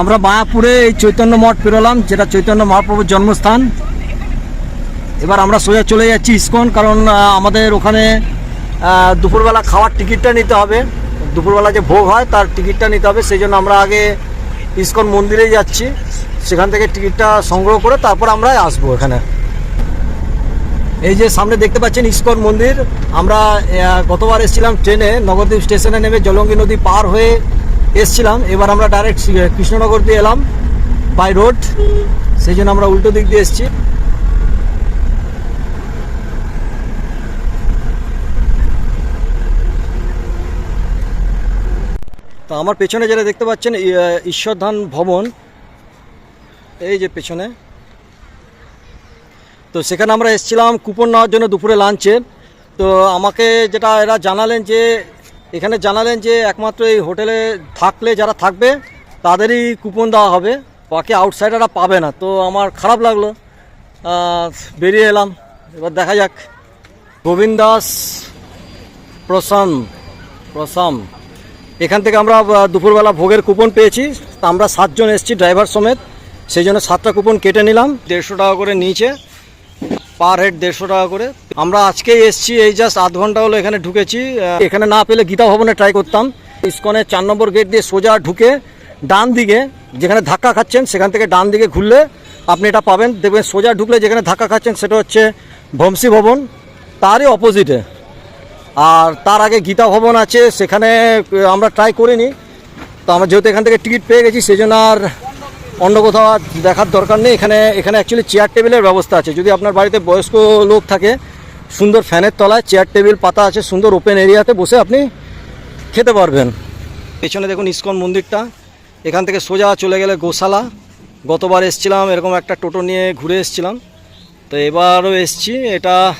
আমরা মায়াপুরে এই চৈতন্য মঠ পেরোলাম, যেটা চৈতন্য মহাপ্রভুর জন্মস্থান। এবার আমরা সোজা চলে যাচ্ছি ইস্কন, কারণ আমাদের ওখানে দুপুরবেলা খাওয়ার টিকিটটা নিতে হবে। দুপুরবেলা যে ভোগ হয়, তার টিকিটটা নিতে হবে। সেই জন্য আমরা আগে ইস্কন মন্দিরে যাচ্ছি। সেখান থেকে টিকিটটা সংগ্রহ করে তারপর আমরা আসব এখানে। এই যে সামনে দেখতে পাচ্ছেন ইস্কন মন্দির। আমরা গতবার এসেছিলাম ট্রেনে, নবদ্বীপ স্টেশনে নেমে জলঙ্গি নদী পার হয়ে এসছিলাম। এবার আমরা ডাইরেক্ট কৃষ্ণনগর দিয়ে এলাম বাই রোড সেই জন্য আমরা উল্টো দিক দিয়ে এসেছি। তো আমার পেছনে যেটা দেখতে পাচ্ছেন ঈশ্বরধান ভবন, এই যে পেছনে। তো সেখানে আমরা এসেছিলাম, কুপন নেওয়ার জন্য দুপুরে লাঞ্চে তো আমাকে যেটা এরা জানালেন যে এখানে জানালেন যে একমাত্র এই হোটেলে থাকলে যারা থাকবে, তাদেরই কুপন দেওয়া হবে। বাকি আউটসাইডাররা পাবে না। তো আমার খারাপ লাগল। বেরিয়ে এলাম। এবার দেখা যাক। গোবিন্দ দাস প্রসাম প্রসাম। এখান থেকে আমরা দুপুরবেলা ভোগের কুপন পেয়েছি। আমরা সাতজন এসেছি ড্রাইভার সমেত। সেই জন্য সাতটা কুপন কেটে নিলাম। দেড়শো টাকা করে নিয়েছে। পার হেড দেড়শো টাকা করে। আমরা আজকেই এসেছি, এই জাস্ট আধ ঘণ্টা হলো এখানে ঢুকেছি। এখানে না পেলে গীতা ভবনে ট্রাই করতাম। ইস্কনের চার নম্বর গেট দিয়ে সোজা ঢুকে ডান দিকে যেখানে ধাক্কা খাচ্ছেন, সেখান থেকে ডান দিকে ঘুরলে আপনি এটা পাবেন। দেখবেন সোজা ঢুকলে যেখানে ধাক্কা খাচ্ছেন, সেটা হচ্ছে ভমসি ভবন। তারই অপোজিটে আর তার আগে গীতা ভবন আছে, সেখানে আমরা ট্রাই করিনি। তো আমরা যেহেতু এখান থেকে টিকিট পেয়ে গেছি সেই জন্য আর অন্য কোথাও দেখার দরকার নেই। এখানে এখানে অ্যাকচুয়ালি চেয়ার টেবিলের ব্যবস্থা আছে। যদি আপনার বাড়িতে বয়স্ক লোক থাকে, সুন্দর ফ্যানের তলায় চেয়ার টেবিল পাতা আছে, সুন্দর ওপেন এরিয়াতে বসে আপনি খেতে পারবেন। পেছনে দেখুন ইসকন মন্দিরটা। এখান থেকে সোজা চলে গেলে গোশালা। গতবার এসছিলাম, এরকম একটা টোটো নিয়ে ঘুরে এসছিলাম। তো এবারও এসছি। এটা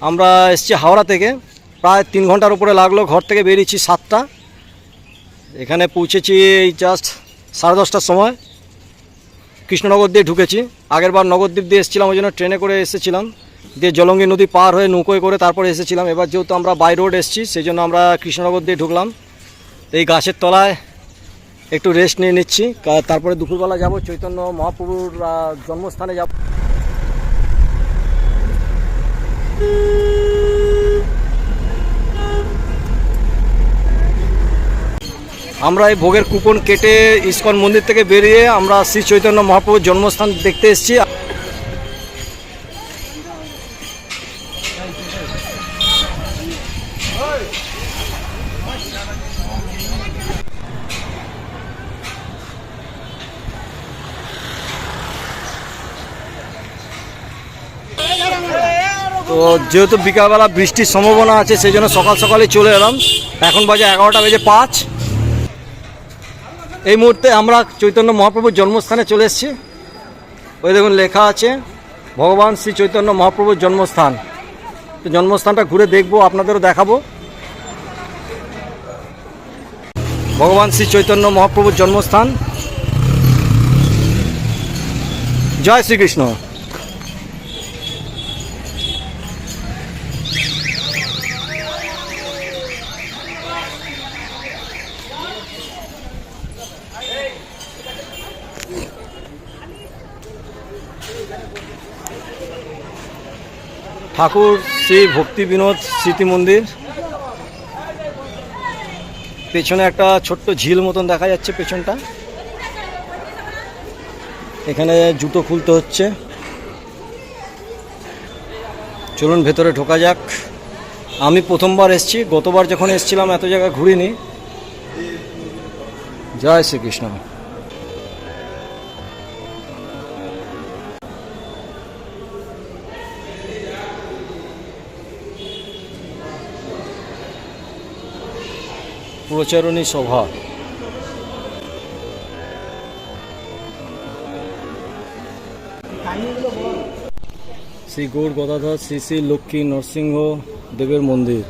আমরা এসছি হাওড়া থেকে। প্রায় তিন ঘণ্টার উপরে লাগল। ঘর থেকে বেরিয়েছি সাতটা। এখানে পৌঁছেছি এই জাস্ট সাড়ে দশটার সময় কৃষ্ণনগর দিয়ে ঢুকেছি। আগেরবার নগরদ্বীপ দিয়ে এসেছিলাম, ওই জন্য ট্রেনে করে এসেছিলাম। দিয়ে জলঙ্গি নদী পার হয়ে নৌকোয় করে তারপরে এসেছিলাম। এবার যেহেতু আমরা বাই রোড এসেছি, সেই জন্য আমরা কৃষ্ণনগর দিয়ে ঢুকলাম। এই গাছের তলায় একটু রেস্ট নিয়ে নিচ্ছি। তারপরে দুপুরবেলা যাব চৈতন্য মহাপ্রভুর জন্মস্থানে যাব। আমরা এই ভোগের কুপন কেটে ইস্কন মন্দির থেকে বেরিয়ে আমরা শ্রী চৈতন্য মহাপ্রভুর জন্মস্থান দেখতে এসেছি। তো যেহেতু বিকালবেলা বৃষ্টির সম্ভাবনা আছে, সেই জন্য সকাল সকালে চলে এলাম। এখন বাজে এগারোটা বেজে পাঁচ। এই মুহূর্তে আমরা চৈতন্য মহাপ্রভুর জন্মস্থানে চলে এসেছি। ওই দেখুন, লেখা আছে, ভগবান শ্রী চৈতন্য মহাপ্রভুর জন্মস্থান। তো জন্মস্থানটা ঘুরে দেখব, আপনাদেরও দেখাবো। ভগবান শ্রী চৈতন্য মহাপ্রভুর জন্মস্থান। জয় শ্রীকৃষ্ণ। ঠাকুর, শ্রী ভক্তি বিনোদ, স্মৃতি মন্দির। পেছনে একটা ছোট্ট ঝিল মতন দেখা যাচ্ছে পেছনটা। এখানে জুতো খুলতে হচ্ছে। চলুন ভেতরে ঢোকা যাক। আমি প্রথমবার এসেছি, গতবার যখন এসেছিলাম এত জায়গা ঘুরিনি। জয় শ্রীকৃষ্ণ। প্রচারণী সভা। শ্রী গৌর গদাধর শ্রী শ্রী লক্ষ্মী নরসিংহ দেবের মন্দির।